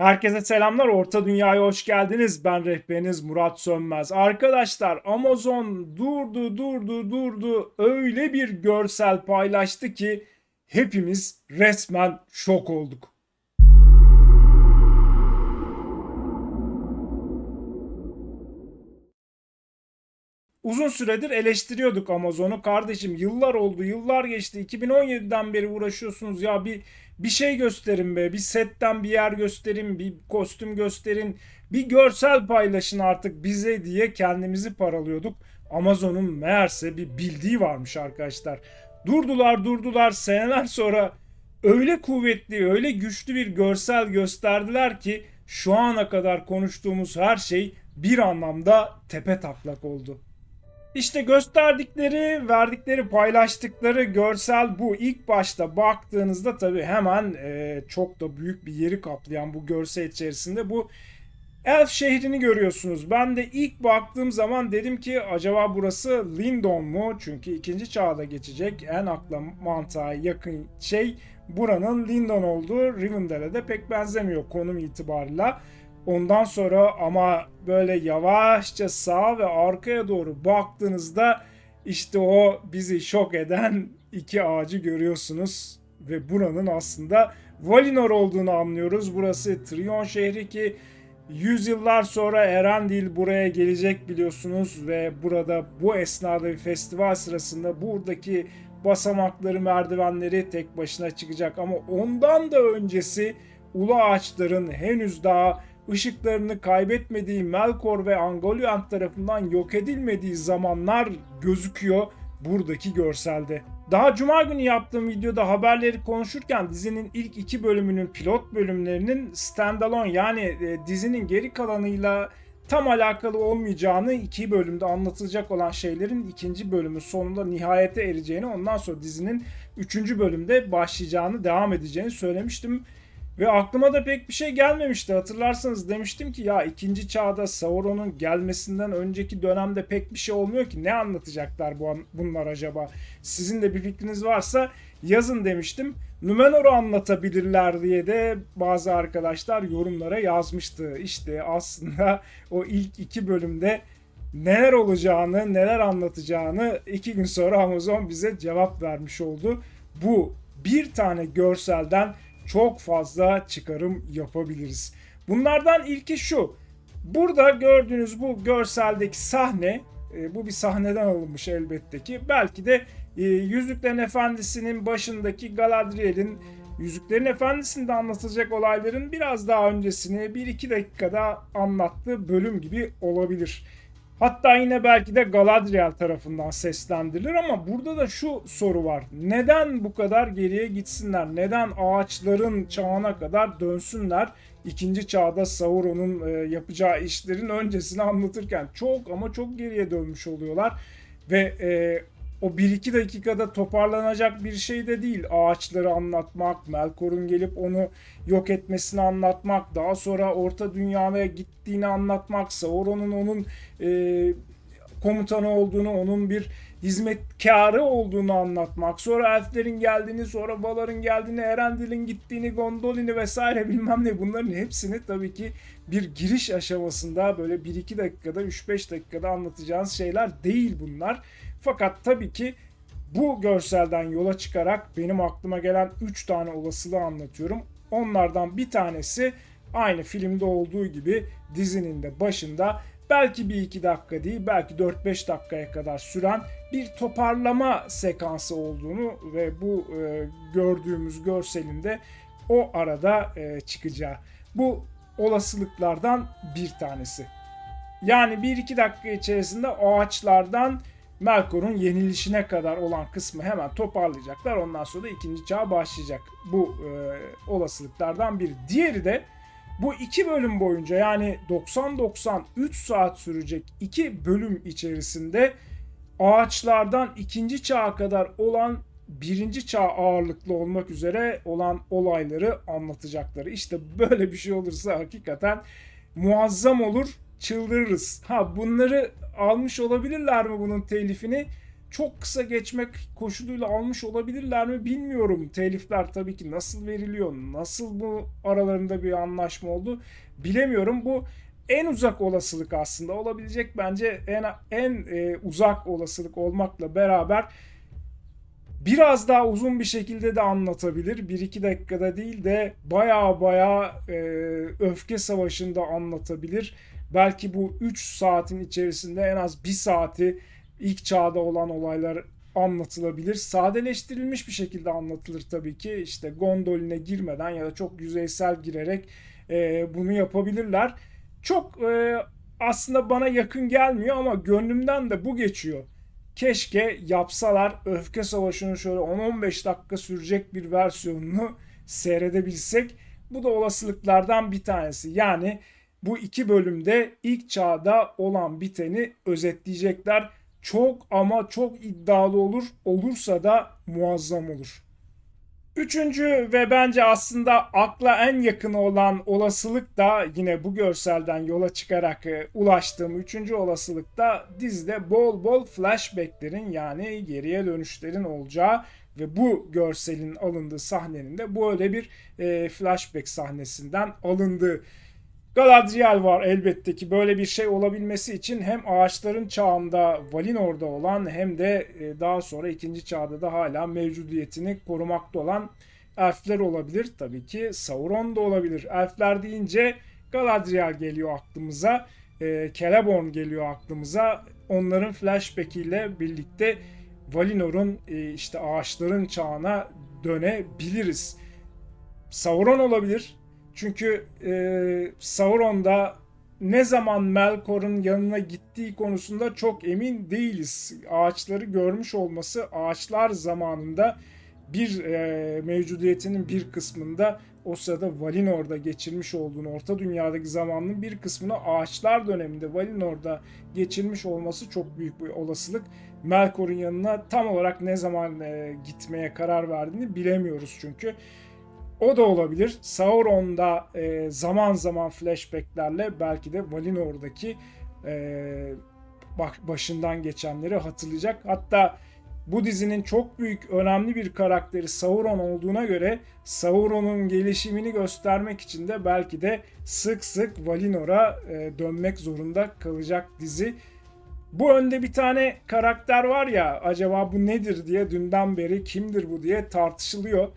Herkese selamlar. Orta Dünya'ya hoş geldiniz. Ben rehberiniz Murat Sönmez. Arkadaşlar Amazon durdu durdu durdu. Öyle bir görsel paylaştı ki hepimiz resmen şok olduk. Uzun süredir eleştiriyorduk Amazon'u. Kardeşim yıllar oldu, yıllar geçti. 2017'den beri uğraşıyorsunuz ya bir bir şey gösterin be. Bir setten bir yer gösterin, bir kostüm gösterin. Bir görsel paylaşın artık bize diye kendimizi paralıyorduk. Amazon'un meğerse bir bildiği varmış arkadaşlar. Durdular durdular seneler sonra öyle kuvvetli, öyle güçlü bir görsel gösterdiler ki şu ana kadar konuştuğumuz her şey bir anlamda tepe taklak oldu. İşte gösterdikleri, verdikleri, paylaştıkları görsel bu. İlk başta baktığınızda tabii hemen e, çok da büyük bir yeri kaplayan bu görsel içerisinde bu Elf şehrini görüyorsunuz. Ben de ilk baktığım zaman dedim ki acaba burası Lindon mu? Çünkü ikinci çağda geçecek en akla mantığa yakın şey buranın Lindon olduğu Rivendell'e de pek benzemiyor konum itibarıyla. Ondan sonra ama böyle yavaşça sağa ve arkaya doğru baktığınızda işte o bizi şok eden iki ağacı görüyorsunuz. Ve buranın aslında Valinor olduğunu anlıyoruz. Burası Trion şehri ki yüzyıllar sonra Erendil buraya gelecek biliyorsunuz ve burada bu esnada bir festival sırasında buradaki basamakları, merdivenleri tek başına çıkacak ama ondan da öncesi ulu ağaçların henüz daha ışıklarını kaybetmediği Melkor ve Angoliant tarafından yok edilmediği zamanlar gözüküyor buradaki görselde. Daha cuma günü yaptığım videoda haberleri konuşurken dizinin ilk iki bölümünün pilot bölümlerinin standalone yani e, dizinin geri kalanıyla tam alakalı olmayacağını iki bölümde anlatılacak olan şeylerin ikinci bölümü sonunda nihayete ereceğini ondan sonra dizinin üçüncü bölümde başlayacağını devam edeceğini söylemiştim. Ve aklıma da pek bir şey gelmemişti. Hatırlarsanız demiştim ki ya ikinci çağda Sauron'un gelmesinden önceki dönemde pek bir şey olmuyor ki. Ne anlatacaklar bu bunlar acaba? Sizin de bir fikriniz varsa yazın demiştim. Numenor'u anlatabilirler diye de bazı arkadaşlar yorumlara yazmıştı. İşte aslında o ilk iki bölümde neler olacağını, neler anlatacağını iki gün sonra Amazon bize cevap vermiş oldu. Bu bir tane görselden çok fazla çıkarım yapabiliriz. Bunlardan ilki şu. Burada gördüğünüz bu görseldeki sahne e, bu bir sahneden alınmış elbette ki. Belki de e, Yüzüklerin Efendisi'nin başındaki Galadriel'in Yüzüklerin Efendisi'nde anlatılacak olayların biraz daha öncesini 1-2 dakikada anlattığı bölüm gibi olabilir. Hatta yine belki de Galadriel tarafından seslendirilir ama burada da şu soru var. Neden bu kadar geriye gitsinler? Neden ağaçların çağına kadar dönsünler? İkinci çağda Sauron'un e, yapacağı işlerin öncesini anlatırken çok ama çok geriye dönmüş oluyorlar. Ve e, o 1-2 dakikada toparlanacak bir şey de değil. Ağaçları anlatmak, Melkor'un gelip onu yok etmesini anlatmak, daha sonra Orta Dünya'ya gittiğini anlatmak, Sauron'un onun e, komutanı olduğunu, onun bir hizmetkarı olduğunu anlatmak, sonra elflerin geldiğini, sonra Valar'ın geldiğini, Erendil'in gittiğini, Gondolin'i vesaire bilmem ne bunların hepsini tabii ki bir giriş aşamasında böyle 1-2 dakikada, 3-5 dakikada anlatacağınız şeyler değil bunlar. Fakat tabii ki bu görselden yola çıkarak benim aklıma gelen 3 tane olasılığı anlatıyorum. Onlardan bir tanesi aynı filmde olduğu gibi dizinin de başında belki bir iki dakika değil belki 4-5 dakikaya kadar süren bir toparlama sekansı olduğunu ve bu e, gördüğümüz görselinde o arada e, çıkacağı. Bu olasılıklardan bir tanesi. Yani 1-2 dakika içerisinde ağaçlardan Melkor'un yenilişine kadar olan kısmı hemen toparlayacaklar. Ondan sonra da ikinci çağ başlayacak. Bu e, olasılıklardan biri. Diğeri de bu iki bölüm boyunca yani 90-93 saat sürecek iki bölüm içerisinde ağaçlardan ikinci çağa kadar olan birinci çağ ağırlıklı olmak üzere olan olayları anlatacakları. İşte böyle bir şey olursa hakikaten muazzam olur çıldırırız. Ha bunları almış olabilirler mi bunun telifini? çok kısa geçmek koşuluyla almış olabilirler mi bilmiyorum. Telifler tabii ki nasıl veriliyor, nasıl bu aralarında bir anlaşma oldu bilemiyorum. Bu en uzak olasılık aslında olabilecek bence en en e, uzak olasılık olmakla beraber biraz daha uzun bir şekilde de anlatabilir. 1-2 dakikada değil de baya baya e, öfke savaşında anlatabilir. Belki bu 3 saatin içerisinde en az 1 saati ilk çağda olan olaylar anlatılabilir. Sadeleştirilmiş bir şekilde anlatılır tabii ki. İşte gondoline girmeden ya da çok yüzeysel girerek e, bunu yapabilirler. Çok e, aslında bana yakın gelmiyor ama gönlümden de bu geçiyor. Keşke yapsalar Öfke Savaşı'nın şöyle 10-15 dakika sürecek bir versiyonunu seyredebilsek. Bu da olasılıklardan bir tanesi. Yani bu iki bölümde ilk çağda olan biteni özetleyecekler. Çok ama çok iddialı olur. Olursa da muazzam olur. Üçüncü ve bence aslında akla en yakın olan olasılık da yine bu görselden yola çıkarak e, ulaştığım üçüncü olasılık da dizide bol bol flashbacklerin yani geriye dönüşlerin olacağı ve bu görselin alındığı sahnenin de böyle bir e, flashback sahnesinden alındığı. Galadriel var elbette ki böyle bir şey olabilmesi için hem ağaçların çağında Valinor'da olan hem de e, daha sonra ikinci çağda da hala mevcudiyetini korumakta olan elfler olabilir. Tabii ki Sauron da olabilir. Elfler deyince Galadriel geliyor aklımıza. E, Celeborn geliyor aklımıza. Onların flashback ile birlikte Valinor'un e, işte ağaçların çağına dönebiliriz. Sauron olabilir. Çünkü e, Sauron'da ne zaman Melkor'un yanına gittiği konusunda çok emin değiliz. Ağaçları görmüş olması ağaçlar zamanında bir e, mevcudiyetinin bir kısmında o sırada Valinor'da geçirmiş olduğunu, Orta Dünya'daki zamanının bir kısmını ağaçlar döneminde Valinor'da geçirmiş olması çok büyük bir olasılık. Melkor'un yanına tam olarak ne zaman e, gitmeye karar verdiğini bilemiyoruz çünkü. O da olabilir. Sauron'da e, zaman zaman flashbacklerle belki de Valinor'daki e, başından geçenleri hatırlayacak. Hatta bu dizinin çok büyük önemli bir karakteri Sauron olduğuna göre Sauron'un gelişimini göstermek için de belki de sık sık Valinor'a e, dönmek zorunda kalacak dizi. Bu önde bir tane karakter var ya acaba bu nedir diye dünden beri kimdir bu diye tartışılıyor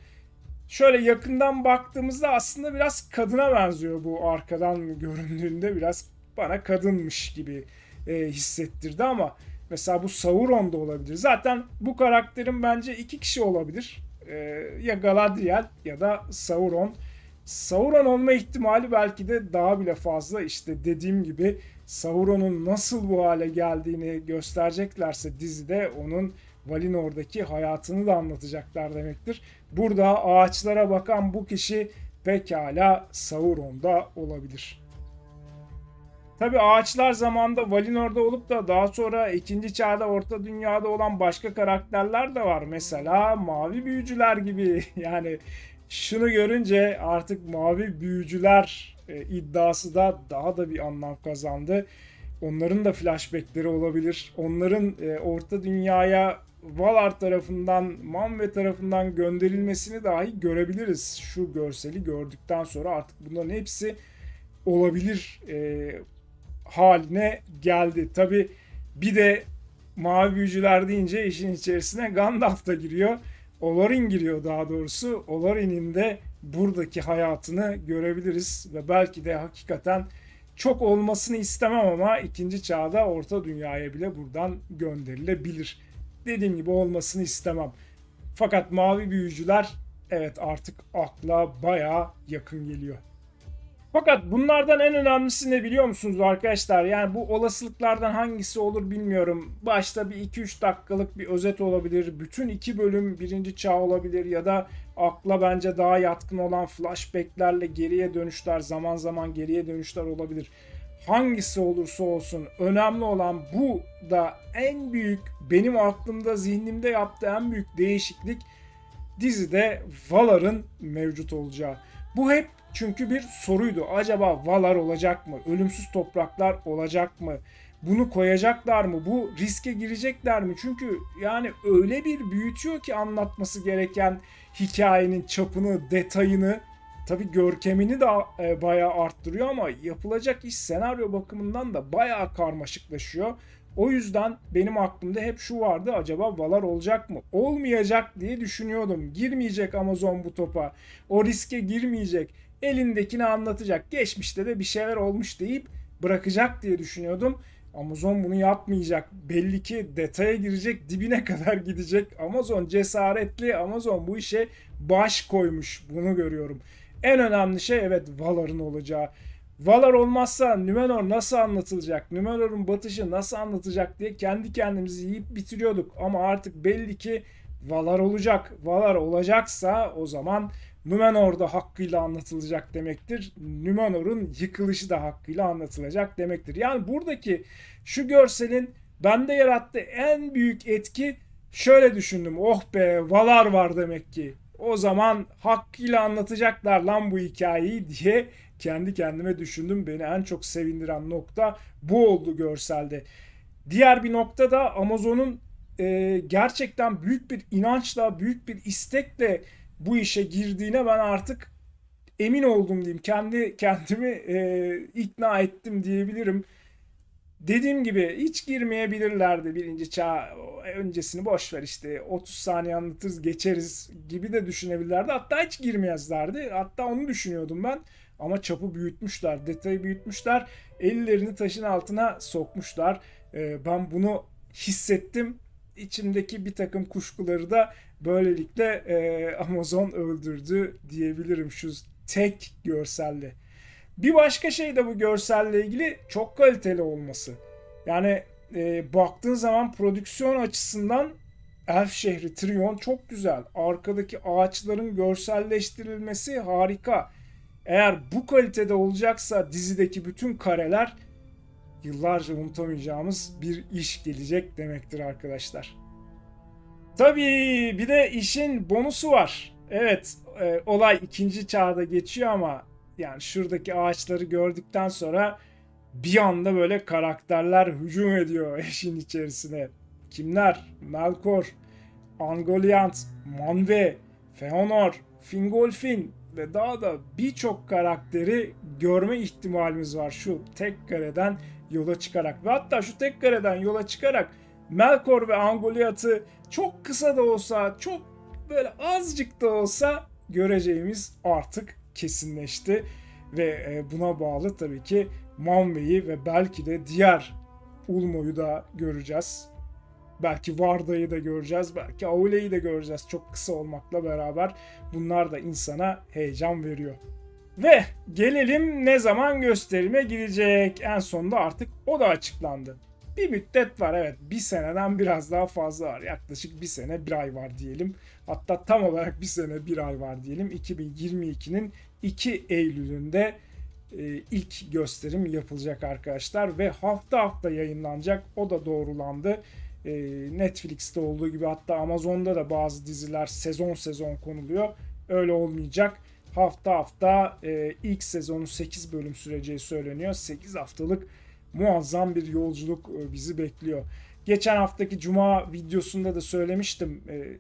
şöyle yakından baktığımızda aslında biraz kadına benziyor bu arkadan göründüğünde biraz bana kadınmış gibi e, hissettirdi ama mesela bu Sauron da olabilir. Zaten bu karakterin bence iki kişi olabilir. E, ya Galadriel ya da Sauron. Sauron olma ihtimali belki de daha bile fazla. İşte dediğim gibi Sauron'un nasıl bu hale geldiğini göstereceklerse dizide onun Valinor'daki hayatını da anlatacaklar demektir. Burada ağaçlara bakan bu kişi pekala Sauron'da olabilir. Tabi ağaçlar zamanda Valinor'da olup da daha sonra ikinci çağda Orta Dünya'da olan başka karakterler de var. Mesela mavi büyücüler gibi. Yani şunu görünce artık mavi büyücüler e, iddiası da daha da bir anlam kazandı. Onların da flashbackleri olabilir. Onların e, Orta Dünya'ya Valar tarafından, Manve tarafından gönderilmesini dahi görebiliriz. Şu görseli gördükten sonra artık bunların hepsi olabilir e, haline geldi. Tabi bir de mavi büyücüler deyince işin içerisine Gandalf da giriyor. Olorin giriyor daha doğrusu. Olorin'in de buradaki hayatını görebiliriz ve belki de hakikaten çok olmasını istemem ama ikinci çağda Orta Dünya'ya bile buradan gönderilebilir dediğim gibi olmasını istemem. Fakat mavi büyücüler evet artık akla bayağı yakın geliyor. Fakat bunlardan en önemlisi ne biliyor musunuz arkadaşlar? Yani bu olasılıklardan hangisi olur bilmiyorum. Başta bir 2-3 dakikalık bir özet olabilir. Bütün iki bölüm birinci çağ olabilir ya da akla bence daha yatkın olan flashbacklerle geriye dönüşler, zaman zaman geriye dönüşler olabilir hangisi olursa olsun önemli olan bu da en büyük benim aklımda zihnimde yaptığı en büyük değişiklik dizide Valar'ın mevcut olacağı. Bu hep çünkü bir soruydu. Acaba Valar olacak mı? Ölümsüz topraklar olacak mı? bunu koyacaklar mı? Bu riske girecekler mi? Çünkü yani öyle bir büyütüyor ki anlatması gereken hikayenin çapını, detayını, tabii görkemini de e, bayağı arttırıyor ama yapılacak iş senaryo bakımından da bayağı karmaşıklaşıyor. O yüzden benim aklımda hep şu vardı acaba Valar olacak mı? Olmayacak diye düşünüyordum. Girmeyecek Amazon bu topa. O riske girmeyecek. Elindekini anlatacak. Geçmişte de bir şeyler olmuş deyip bırakacak diye düşünüyordum. Amazon bunu yapmayacak. Belli ki detaya girecek, dibine kadar gidecek. Amazon cesaretli, Amazon bu işe baş koymuş. Bunu görüyorum. En önemli şey evet Valar'ın olacağı. Valar olmazsa Numenor nasıl anlatılacak? Numenor'un batışı nasıl anlatacak diye kendi kendimizi yiyip bitiriyorduk. Ama artık belli ki Valar olacak. Valar olacaksa o zaman Numenor da hakkıyla anlatılacak demektir. Numenor'un yıkılışı da hakkıyla anlatılacak demektir. Yani buradaki şu görselin bende yarattığı en büyük etki şöyle düşündüm. Oh be Valar var demek ki. O zaman hakkıyla anlatacaklar lan bu hikayeyi diye kendi kendime düşündüm. Beni en çok sevindiren nokta bu oldu görselde. Diğer bir nokta da Amazon'un e, gerçekten büyük bir inançla, büyük bir istekle bu işe girdiğine ben artık emin oldum diyeyim. Kendi kendimi e, ikna ettim diyebilirim. Dediğim gibi hiç girmeyebilirlerdi birinci çağ öncesini boş ver işte 30 saniye anlatırız geçeriz gibi de düşünebilirlerdi. Hatta hiç girmeyezlerdi. Hatta onu düşünüyordum ben. Ama çapı büyütmüşler, detayı büyütmüşler. Ellerini taşın altına sokmuşlar. Ee, ben bunu hissettim. İçimdeki bir takım kuşkuları da böylelikle e, Amazon öldürdü diyebilirim şu tek görselle. Bir başka şey de bu görselle ilgili çok kaliteli olması. Yani e, baktığın zaman prodüksiyon açısından Elf şehri Trion çok güzel. Arkadaki ağaçların görselleştirilmesi harika. Eğer bu kalitede olacaksa dizideki bütün kareler yıllarca unutamayacağımız bir iş gelecek demektir arkadaşlar. Tabii bir de işin bonusu var. Evet e, olay ikinci çağda geçiyor ama yani şuradaki ağaçları gördükten sonra bir anda böyle karakterler hücum ediyor eşin içerisine. Kimler? Melkor, Angoliant, Manve, Feanor, Fingolfin ve daha da birçok karakteri görme ihtimalimiz var şu tek kareden yola çıkarak. Ve hatta şu tek kareden yola çıkarak Melkor ve Angoliat'ı çok kısa da olsa, çok böyle azıcık da olsa göreceğimiz artık kesinleşti. Ve e, buna bağlı tabii ki Manve'yi ve belki de diğer Ulmo'yu da göreceğiz. Belki Varda'yı da göreceğiz. Belki Aule'yi de göreceğiz çok kısa olmakla beraber. Bunlar da insana heyecan veriyor. Ve gelelim ne zaman gösterime girecek. En sonunda artık o da açıklandı. Bir müddet var evet. Bir seneden biraz daha fazla var. Yaklaşık bir sene bir ay var diyelim. Hatta tam olarak bir sene bir ay var diyelim. 2022'nin 2 Eylül'ünde e, ilk gösterim yapılacak arkadaşlar. Ve hafta hafta yayınlanacak. O da doğrulandı. E, Netflix'te olduğu gibi hatta Amazon'da da bazı diziler sezon sezon konuluyor. Öyle olmayacak. Hafta hafta e, ilk sezonun 8 bölüm süreceği söyleniyor. 8 haftalık muazzam bir yolculuk e, bizi bekliyor. Geçen haftaki cuma videosunda da söylemiştim. E,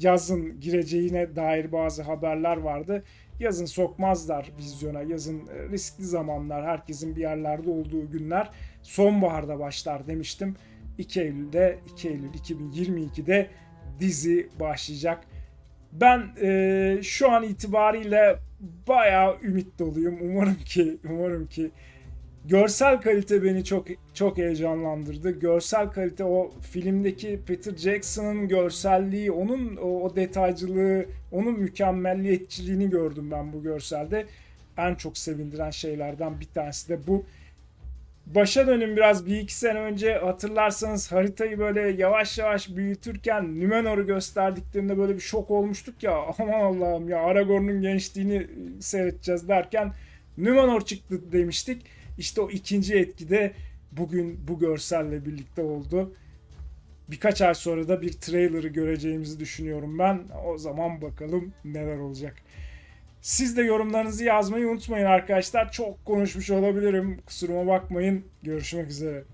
yazın gireceğine dair bazı haberler vardı. Yazın sokmazlar vizyona. Yazın e, riskli zamanlar, herkesin bir yerlerde olduğu günler sonbaharda başlar demiştim. 2 Eylül'de 2 Eylül 2022'de dizi başlayacak. Ben e, şu an itibariyle bayağı ümit doluyum. Umarım ki umarım ki görsel kalite beni çok çok heyecanlandırdı. Görsel kalite o filmdeki Peter Jackson'ın görselliği, onun o, o detaycılığı, onun mükemmelliyetçiliğini gördüm ben bu görselde. En çok sevindiren şeylerden bir tanesi de bu. Başa dönün biraz bir iki sene önce hatırlarsanız haritayı böyle yavaş yavaş büyütürken Numenor'u gösterdiklerinde böyle bir şok olmuştuk ya aman Allah'ım ya Aragorn'un gençliğini seyredeceğiz derken Numenor çıktı demiştik. İşte o ikinci etki de bugün bu görselle birlikte oldu. Birkaç ay sonra da bir trailer'ı göreceğimizi düşünüyorum ben. O zaman bakalım neler olacak. Siz de yorumlarınızı yazmayı unutmayın arkadaşlar. Çok konuşmuş olabilirim. Kusuruma bakmayın. Görüşmek üzere.